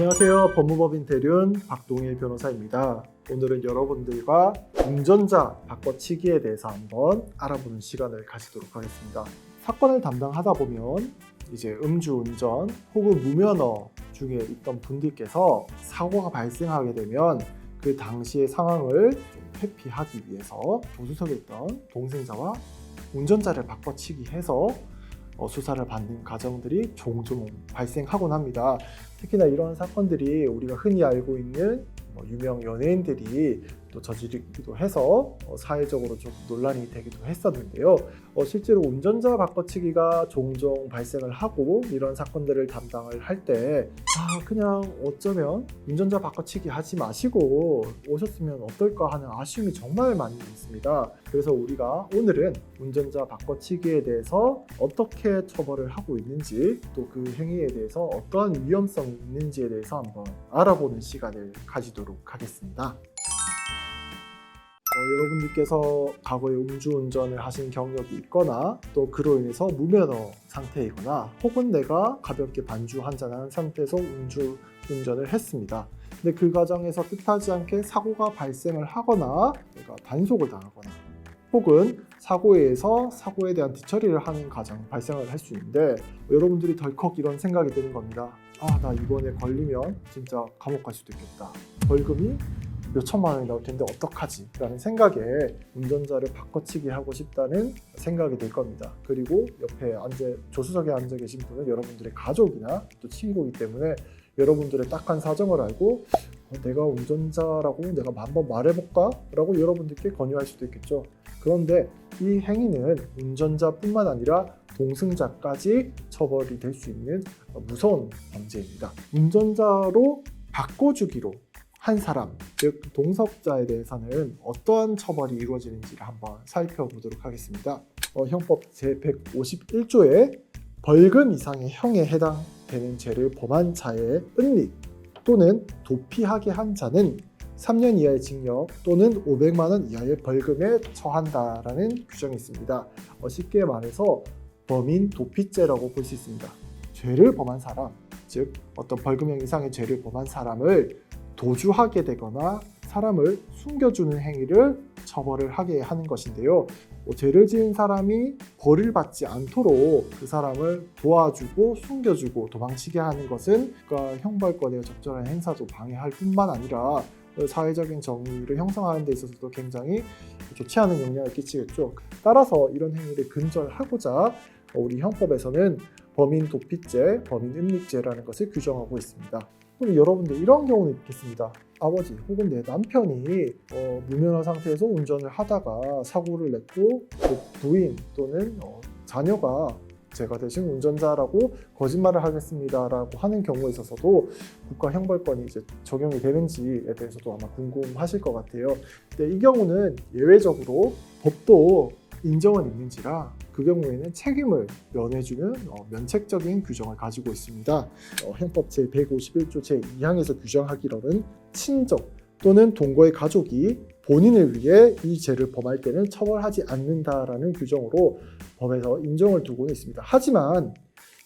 안녕하세요. 법무법인 대륜 박동일 변호사입니다. 오늘은 여러분들과 운전자 바꿔치기에 대해서 한번 알아보는 시간을 가지도록 하겠습니다. 사건을 담당하다 보면 이제 음주운전 혹은 무면허 중에 있던 분들께서 사고가 발생하게 되면 그 당시의 상황을 좀 회피하기 위해서 조수석에 있던 동승자와 운전자를 바꿔치기 해서 어, 수사를 받는 과정들이 종종 발생하곤 합니다. 특히나 이런 사건들이 우리가 흔히 알고 있는 뭐 유명 연예인들이 또 저지르기도 해서 어, 사회적으로 좀 논란이 되기도 했었는데요. 어, 실제로 운전자 바꿔치기가 종종 발생을 하고 이런 사건들을 담당을 할 때 아, 그냥 어쩌면 운전자 바꿔치기 하지 마시고 오셨으면 어떨까 하는 아쉬움이 정말 많이 있습니다. 그래서 우리가 오늘은 운전자 바꿔치기에 대해서 어떻게 처벌을 하고 있는지 또 그 행위에 대해서 어떠한 위험성이 있는지에 대해서 한번 알아보는 시간을 가지도록 하겠습니다. 어, 여러분들께서 과거에 음주운전을 하신 경력이 있거나 또 그로 인해서 무면허 상태이거나 혹은 내가 가볍게 반주 한잔한 상태에서 음주 운전을 했습니다. 근데 그 과정에서 뜻하지 않게 사고가 발생을 하거나 내가 단속을 당하거나 혹은 사고에 의해서 사고에 대한 뒤처리를 하는 과정이 발생을 할 수 있는데 여러분들이 덜컥 이런 생각이 드는 겁니다. 아, 나 이번에 걸리면 진짜 감옥 갈 수도 있겠다. 벌금이 몇 천만 원이 나올 텐데 어떡하지? 라는 생각에 운전자를 바꿔치기 하고 싶다는 생각이 들 겁니다. 그리고 옆에 앉아, 조수석에 앉아 계신 분은 여러분들의 가족이나 또 친구이기 때문에 여러분들의 딱한 사정을 알고 어, 내가 운전자라고 내가 한번 말해볼까? 라고 여러분들께 권유할 수도 있겠죠. 그런데 이 행위는 운전자뿐만 아니라 동승자까지 처벌이 될 수 있는 무서운 범죄입니다. 운전자로 바꿔주기로 한 사람, 즉 동석자에 대해서는 어떠한 처벌이 이루어지는지를 한번 살펴보도록 하겠습니다. 어, 형법 제 151조에 벌금 이상의 형에 해당되는 죄를 범한 자의 은닉 또는 도피하게 한 자는 3년 이하의 징역 또는 500만 원 이하의 벌금에 처한다라는 규정이 있습니다. 어, 쉽게 말해서 범인 도피죄라고 볼 수 있습니다. 죄를 범한 사람, 즉 어떤 벌금형 이상의 죄를 범한 사람을 도주하게 되거나 사람을 숨겨주는 행위를 처벌을 하게 하는 것인데요. 뭐 죄를 지은 사람이 벌을 받지 않도록 그 사람을 도와주고 숨겨주고 도망치게 하는 것은 그러니까 형벌권의 적절한 행사도 방해할 뿐만 아니라 사회적인 정의를 형성하는 데 있어서도 굉장히 좋지 않은 영향을 끼치겠죠. 따라서 이런 행위를 근절하고자 우리 형법에서는 범인 도피죄, 범인 은닉죄라는 것을 규정하고 있습니다. 그럼 여러분들 이런 경우는 있겠습니다. 아버지 혹은 내 남편이 어, 무면허 상태에서 운전을 하다가 사고를 냈고 그 부인 또는 어, 자녀가 제가 대신 운전자라고 거짓말을 하겠습니다라고 하는 경우에 있어서도 국가 형벌권이 이제 적용이 되는지에 대해서도 아마 궁금하실 것 같아요. 근데 이 경우는 예외적으로 법도 인정은 있는지라 그 경우에는 책임을 면해주는 어, 면책적인 규정을 가지고 있습니다. 어, 형법 제 151조 제 2항에서 규정하기로는 친족 또는 동거의 가족이 본인을 위해 이 죄를 범할 때는 처벌하지 않는다라는 규정으로 법에서 인정을 두고는 있습니다. 하지만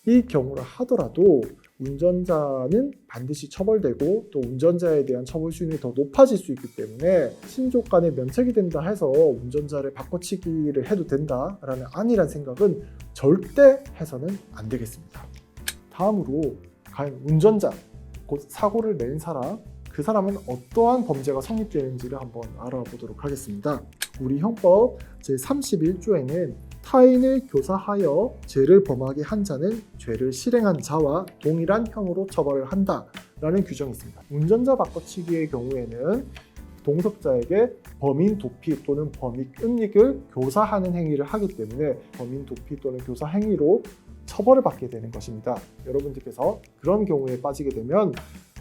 이 경우를 하더라도 운전자는 반드시 처벌되고 또 운전자에 대한 처벌 수준이 더 높아질 수 있기 때문에 친족 간에 면책이 된다 해서 운전자를 바꿔치기를 해도 된다라는 아니란 생각은 절대 해서는 안 되겠습니다. 다음으로 과연 운전자, 곧 사고를 낸 사람, 그 사람은 어떠한 범죄가 성립되는지를 한번 알아보도록 하겠습니다. 우리 형법 제31조에는 타인을 교사하여 죄를 범하게 한 자는 죄를 실행한 자와 동일한 형으로 처벌을 한다 라는 규정이 있습니다. 운전자 바꿔치기의 경우에는 동석자에게 범인 도피 또는 범인 은닉을 교사하는 행위를 하기 때문에 범인 도피 또는 교사 행위로 처벌을 받게 되는 것입니다. 여러분들께서 그런 경우에 빠지게 되면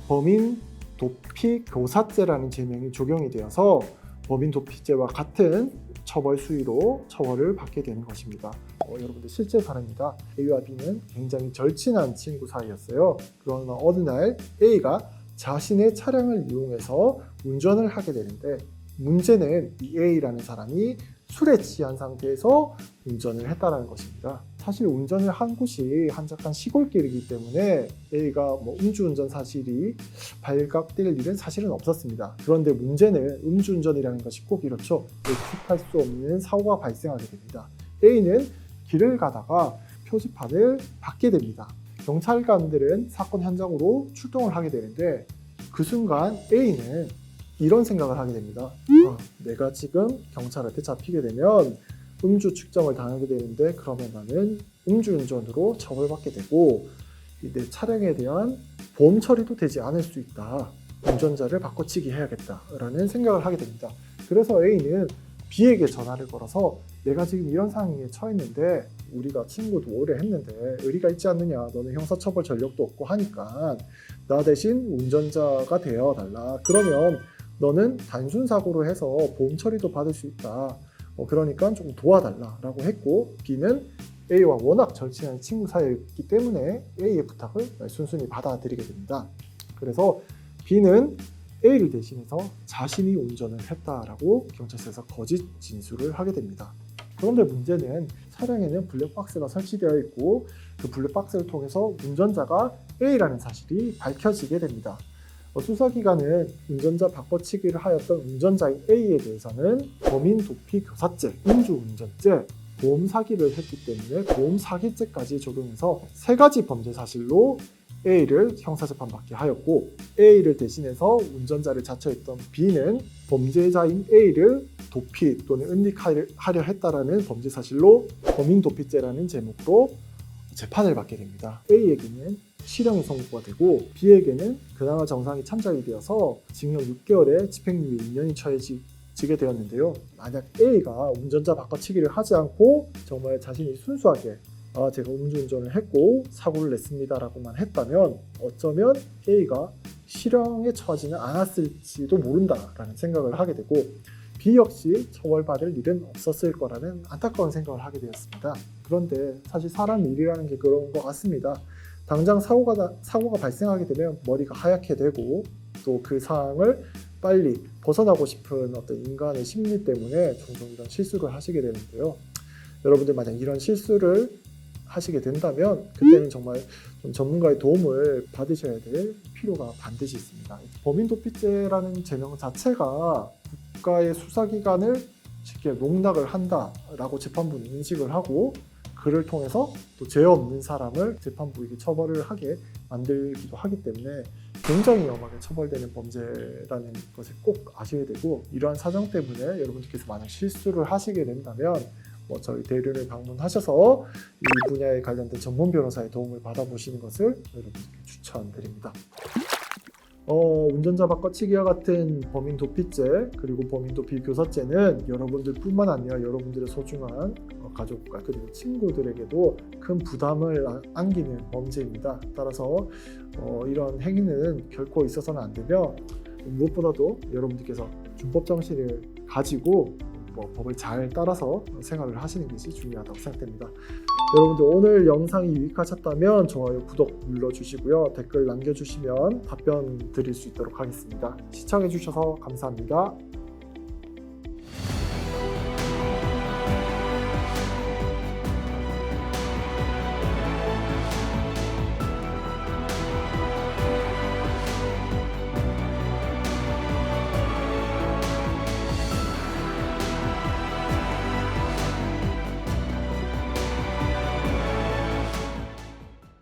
범인 도피 교사죄라는 제명이 적용이 되어서 범인 도피죄와 같은 처벌 수위로 처벌을 받게 되는 것입니다. 어, 여러분들 실제 사례입니다. A와 B는 굉장히 절친한 친구 사이였어요. 그러나 어느 날 A가 자신의 차량을 이용해서 운전을 하게 되는데 문제는 이 A라는 사람이 술에 취한 상태에서 운전을 했다는 것입니다. 사실 운전을 한 곳이 한적한 시골길이기 때문에 A가 뭐 음주운전 사실이 발각될 일은 사실은 없었습니다. 그런데 문제는 음주운전이라는 것이 꼭 이렇죠. 예측할 수 없는 사고가 발생하게 됩니다. A는 길을 가다가 표지판을 받게 됩니다. 경찰관들은 사건 현장으로 출동을 하게 되는데 그 순간 A는 이런 생각을 하게 됩니다. 아, 내가 지금 경찰한테 잡히게 되면 음주 측정을 당하게 되는데 그러면 나는 음주운전으로 처벌받게 되고 이내 차량에 대한 보험 처리도 되지 않을 수 있다. 운전자를 바꿔치기 해야겠다라는 생각을 하게 됩니다. 그래서 A는 B에게 전화를 걸어서 내가 지금 이런 상황에 처했는데 우리가 친구도 오래 했는데 의리가 있지 않느냐 너는 형사처벌 전력도 없고 하니까 나 대신 운전자가 되어 달라 그러면 너는 단순 사고로 해서 보험 처리도 받을 수 있다 어, 그러니까 조금 도와달라라고 했고 B는 A와 워낙 절친한 친구 사이였기 때문에 A의 부탁을 순순히 받아들이게 됩니다. 그래서 B는 A를 대신해서 자신이 운전을 했다라고 경찰서에서 거짓 진술을 하게 됩니다. 그런데 문제는 차량에는 블랙박스가 설치되어 있고 그 블랙박스를 통해서 운전자가 A라는 사실이 밝혀지게 됩니다. 어, 수사기관은 운전자 바꿔치기를 하였던 운전자인 A에 대해서는 범인 도피 교사죄, 음주운전죄, 보험 사기를 했기 때문에 보험 사기죄까지 적용해서 세 가지 범죄 사실로 A를 형사재판받게 하였고 A를 대신해서 운전자를 자처했던 B는 범죄자인 A를 도피 또는 은닉하려 했다라는 범죄 사실로 범인 도피죄라는 제목으로 재판을 받게 됩니다. A에게는 실형이 선고가 되고 B에게는 그나마 정상이 참작이 되어서 징역 6개월에 집행유예 2년이 처해지게 되었는데요. 만약 A가 운전자 바꿔치기를 하지 않고 정말 자신이 순수하게 아, 제가 음주운전을 했고 사고를 냈습니다라고만 했다면 어쩌면 A가 실형에 처하지는 않았을지도 모른다라는 생각을 하게 되고 B 역시 처벌받을 일은 없었을 거라는 안타까운 생각을 하게 되었습니다. 그런데 사실 사람 일이라는 게 그런 것 같습니다. 당장 사고가 나- 사고가 발생하게 되면 머리가 하얗게 되고 또 그 상황을 빨리 벗어나고 싶은 어떤 인간의 심리 때문에 종종 이런 실수를 하시게 되는데요. 여러분들 만약 이런 실수를 하시게 된다면 그때는 정말 좀 전문가의 도움을 받으셔야 될 필요가 반드시 있습니다. 범인 도피죄라는 제명 자체가 국가의 수사기관을 쉽게 농락을 한다라고 재판부는 인식을 하고 그를 통해서 또 죄 없는 사람을 재판부에게 처벌을 하게 만들기도 하기 때문에 굉장히 위험하게 처벌되는 범죄라는 것을 꼭 아셔야 되고 이러한 사정 때문에 여러분들께서 만약 실수를 하시게 된다면 뭐 저희 대륜을 방문하셔서 이 분야에 관련된 전문 변호사의 도움을 받아보시는 것을 여러분께 추천드립니다. 어, 운전자 바꿔치기와 같은 범인 도피죄 그리고 범인 도피 교사죄는 여러분들뿐만 아니라 여러분들의 소중한 어, 가족과 그리고 친구들에게도 큰 부담을 아- 안기는 범죄입니다. 따라서 어, 이런 행위는 결코 있어서는 안 되며 무엇보다도 여러분들께서 준법 정신을 가지고 뭐 법을 잘 따라서 생활을 하시는 것이 중요하다고 생각됩니다. 여러분들 오늘 영상이 유익하셨다면 좋아요, 구독 눌러주시고요. 댓글 남겨주시면 답변 드릴 수 있도록 하겠습니다. 시청해주셔서 감사합니다.